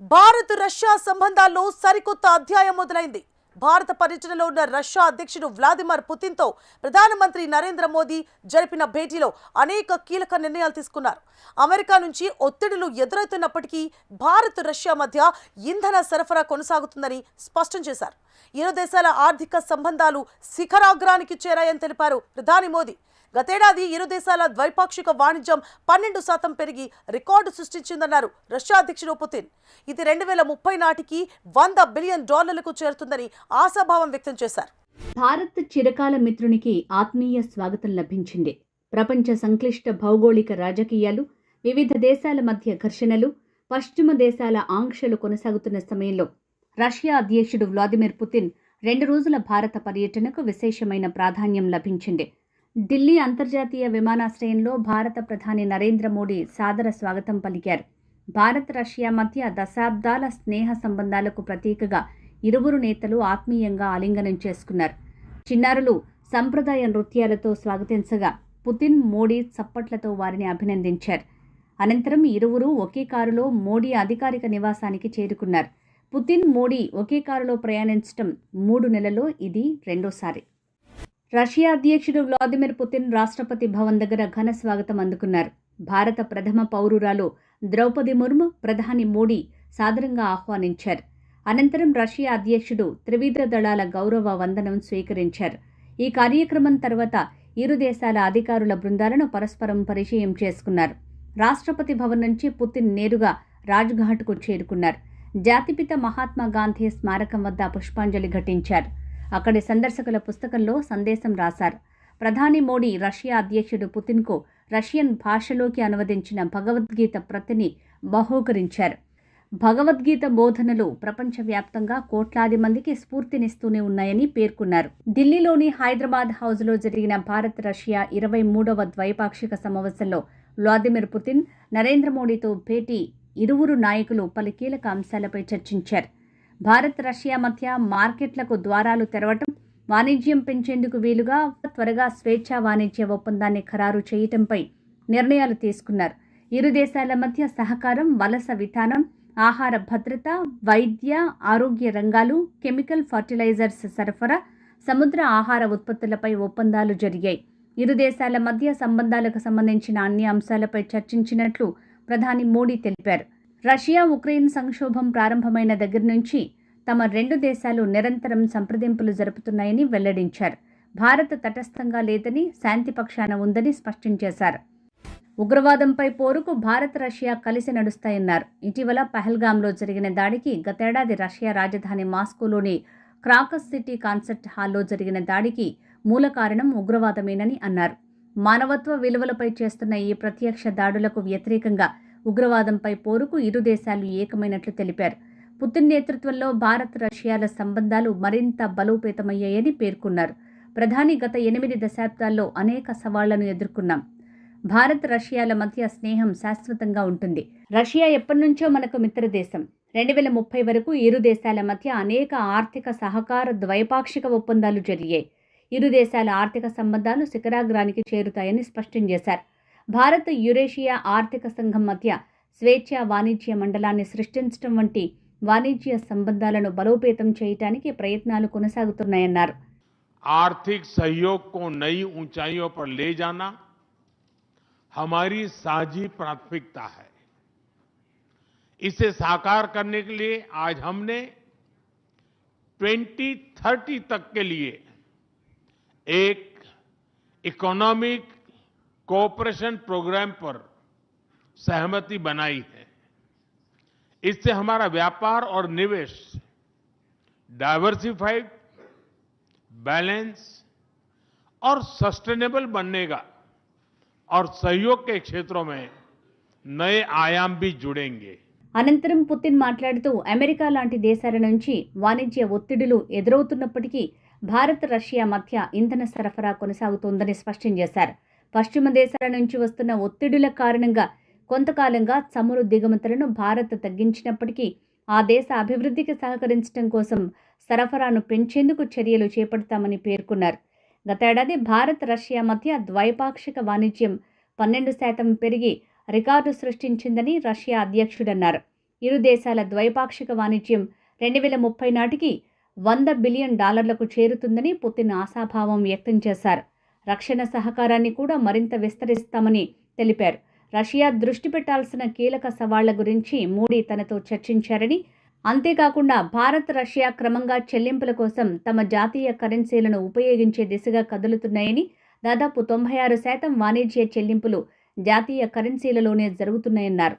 Bharat Russia సంబంధాల్లో సరికొత్త అధ్యాయం మొదలైంది. భారత పర్యటనలో ఉన్న రష్యా అధ్యక్షుడు వ్లాదిమిర్ పుతిన్తో ప్రధానమంత్రి నరేంద్ర మోదీ జరిపిన భేటీలో అనేక కీలక నిర్ణయాలు తీసుకున్నారు. అమెరికా నుంచి ఒత్తిడులు ఎదురవుతున్నప్పటికీ భారత్ రష్యా మధ్య ఇంధన సరఫరా కొనసాగుతుందని స్పష్టం చేశారు. ఇరు దేశాల ఆర్థిక సంబంధాలు శిఖరాగ్రానికి చేరాయని తెలిపారు ప్రధాని మోదీ. గతేడాది ఇరు దేశాల ద్వైపాక్షిక వాణిజ్యం పన్నెండు శాతం పెరిగి రికార్డు సృష్టించిందన్నారు రష్యా అధ్యక్షుడు పుతిన్. ఇది రెండు వేల ముప్పై నాటికి వంద బిలియన్ డాలర్లకు చేరుతుందని ఆశాభావం వ్యక్తం చేశారు. భారత్ చిరకాల మిత్రునికి ఆత్మీయ స్వాగతం లభించింది. ప్రపంచ సంక్లిష్ట భౌగోళిక రాజకీయాలు వివిధ దేశాల మధ్య ఘర్షణలు పశ్చిమ దేశాల ఆంక్షలు కొనసాగుతున్న సమయంలో రష్యా అధ్యక్షుడు వ్లాదిమిర్ పుతిన్ రెండు రోజుల భారత పర్యటనకు విశేషమైన ప్రాధాన్యం లభించింది. ఢిల్లీ అంతర్జాతీయ విమానాశ్రయంలో భారత ప్రధాని నరేంద్ర మోడీ సాదర స్వాగతం పలికారు. భారత్ రష్యా మధ్య దశాబ్దాల స్నేహ సంబంధాలకు ప్రతీకగా ఇరువురు నేతలు ఆత్మీయంగా ఆలింగనం చేసుకున్నారు. చిన్నారులు సంప్రదాయ నృత్యాలతో స్వాగతించగా పుతిన్ మోడీ చప్పట్లతో వారిని అభినందించారు. అనంతరం ఇరువురు ఒకే కారులో మోడీ అధికారిక నివాసానికి చేరుకున్నారు. పుతిన్ మోడీ ఒకే కారులో ప్రయాణించడం మూడు నెలలో ఇది రెండోసారి. రష్యా అధ్యక్షుడు వ్లాదిమిర్ పుతిన్ రాష్ట్రపతి భవన్ దగ్గర ఘన స్వాగతం అందుకున్నారు. భారత ప్రథమ పౌరురాలు ద్రౌపది ముర్ము ప్రధాని మోడీ సాదరంగా ఆహ్వానించారు. అనంతరం రష్యా అధ్యక్షుడు త్రివిధ దళాల గౌరవ వందనం స్వీకరించారు. ఈ కార్యక్రమం తర్వాత ఇరు దేశాల అధికారుల బృందాలను పరస్పరం పరిచయం చేసుకున్నారు. రాష్ట్రపతి భవన్ నుంచి పుతిన్ నేరుగా రాజ్ఘాట్కు చేరుకున్నారు. జాతిపిత మహాత్మా గాంధీ స్మారకం వద్ద పుష్పాంజలి ఘటించారు. అక్కడి సందర్శకుల పుస్తకంలో సందేశం రాశారు. ప్రధాని మోడీ రష్యా అధ్యక్షుడు పుతిన్కు రష్యన్ భాషలోకి అనువదించిన భగవద్గీత ప్రతిని బహూకరించారు. భగవద్గీత బోధనలు ప్రపంచవ్యాప్తంగా కోట్లాది మందికి స్ఫూర్తినిస్తూనే ఉన్నాయని పేర్కొన్నారు. ఢిల్లీలోని హైదరాబాద్ హౌజ్లో జరిగిన భారత్ రష్యా ఇరవై మూడవ ద్వైపాక్షిక సమావేశంలో వ్లాదిమిర్ పుతిన్ నరేంద్ర మోడీతో భేటీ ఇరువురు నాయకులు పలు కీలక అంశాలపై చర్చించారు. భారత్ రష్యా మధ్య మార్కెట్లకు ద్వారాలు తెరవటం వాణిజ్యం పెంచేందుకు వీలుగా త్వరగా స్వేచ్ఛా వాణిజ్య ఒప్పందాన్ని ఖరారు చేయటంపై నిర్ణయాలు తీసుకున్నారు. ఇరు దేశాల మధ్య సహకారం వలస విధానం ఆహార భద్రత వైద్య ఆరోగ్య రంగాలు కెమికల్ ఫర్టిలైజర్స్ సరఫరా సముద్ర ఆహార ఉత్పత్తులపై ఒప్పందాలు జరిగాయి. ఇరు దేశాల మధ్య సంబంధాలకు సంబంధించిన అన్ని అంశాలపై చర్చించినట్లు ప్రధాని మోడీ తెలిపారు. రష్యా ఉక్రెయిన్ సంక్షోభం ప్రారంభమైన దగ్గర నుంచి తమ రెండు దేశాలు నిరంతరం సంప్రదింపులు జరుపుతున్నాయని వెల్లడించారు. భారత్ తటస్థంగా లేదని శాంతి పక్షాన ఉందని స్పష్టం చేశారు. ఉగ్రవాదంపై పోరుకు భారత్ రష్యా కలిసి నడుస్తాయన్నారు. ఇటీవల పహల్గాంలో జరిగిన దాడికి గతేడాది రష్యా రాజధాని మాస్కోలోని క్రాకస్ సిటీ కాన్సర్ట్ హాల్లో జరిగిన దాడికి మూల కారణం ఉగ్రవాదమేనని అన్నారు. మానవత్వ విలువలపై చేస్తున్న ఈ ప్రత్యక్ష దాడులకు వ్యతిరేకంగా ఉగ్రవాదంపై పోరుకు ఇరు దేశాలు ఏకమైనట్లు తెలిపారు. పుతిన్ నేతృత్వంలో భారత్ రష్యాల సంబంధాలు మరింత బలోపేతమయ్యాయని పేర్కొన్నారు. ప్రధాని గత ఎనిమిది దశాబ్దాల్లో అనేక సవాళ్ళను ఎదుర్కొన్నాం. భారత్ రష్యాల మధ్య స్నేహం శాశ్వతంగా ఉంటుంది. రష్యా ఎప్పటి నుంచో మనకు మిత్రదేశం. రెండు వేల ముప్పై వరకు ఇరు దేశాల మధ్య అనేక ఆర్థిక సహకార ద్వైపాక్షిక ఒప్పందాలు జరిగాయి. ఇరు దేశాల ఆర్థిక సంబంధాలు శిఖరాగ్రానికి చేరుతాయని స్పష్టం చేశారు. భారత్ యురేషియా ఆర్థిక సంఘం మధ్య స్వేచ్ఛ వాణిజ్య మండలాన్ని సృష్టించడం వంటి వాణిజ్య సంబంధాలను బలోపేతం చేయడానికి ప్రయత్నాలు కొనసాగుతున్నాయన్నారు आर्थिक सहयोग को नई ऊंचाइयों पर ले जाना हमारी साझी प्राथमिकता है इसे साकार करने के लिए आज हमने 2030 तक के लिए एक इकोनॉमिक कोऑपरेशन प्रोग्राम पर सहमति बनाई है इससे हमारा व्यापार और निवेश डाइवर्सिफाइड बैलेंस और सस्टेनेबल बनेगा और सहयोग के क्षेत्रों में नए आयाम भी जुड़ेंगे అనంతరం పుతిన్ మాట్లాడుతూ అమెరికా లాంటి దేశాల నుంచి వాణిజ్య ఒత్తిడులు ఎదురవుతున్నప్పటికీ భారత్ రష్యా మధ్య ఇంధన సరఫరా కొనసాగుతోందని స్పష్టం చేశారు పశ్చిమ దేశాల నుంచి వస్తున్న ఒత్తిడుల కారణంగా కొంతకాలంగా చమురు దిగుమతులను భారత్ తగ్గించినప్పటికీ ఆ దేశ అభివృద్ధికి సహకరించడం కోసం సరఫరాను పెంచేందుకు చర్యలు చేపడతామని పేర్కొన్నారు. గతేడాది భారత్ రష్యా మధ్య ద్వైపాక్షిక వాణిజ్యం పన్నెండు శాతం పెరిగి రికార్డు సృష్టించిందని రష్యా అధ్యక్షుడన్నారు. ఇరు దేశాల ద్వైపాక్షిక వాణిజ్యం రెండు వేల ముప్పై నాటికి వంద బిలియన్ డాలర్లకు చేరుతుందని పుతిన్ ఆశాభావం వ్యక్తం చేశారు. రక్షణ సహకారాన్ని కూడా మరింత విస్తరిస్తామని తెలిపారు. రష్యా దృష్టి పెట్టాల్సిన కీలక సవాళ్ళ గురించి మోడీ తనతో చర్చించారని అంతేకాకుండా భారత్ రష్యా క్రమంగా చెల్లింపుల కోసం తమ జాతీయ కరెన్సీలను ఉపయోగించే దిశగా కదులుతున్నాయని దాదాపు తొంభై ఆరు శాతం వాణిజ్య చెల్లింపులు జాతీయ కరెన్సీలలోనే జరుగుతున్నాయన్నారు.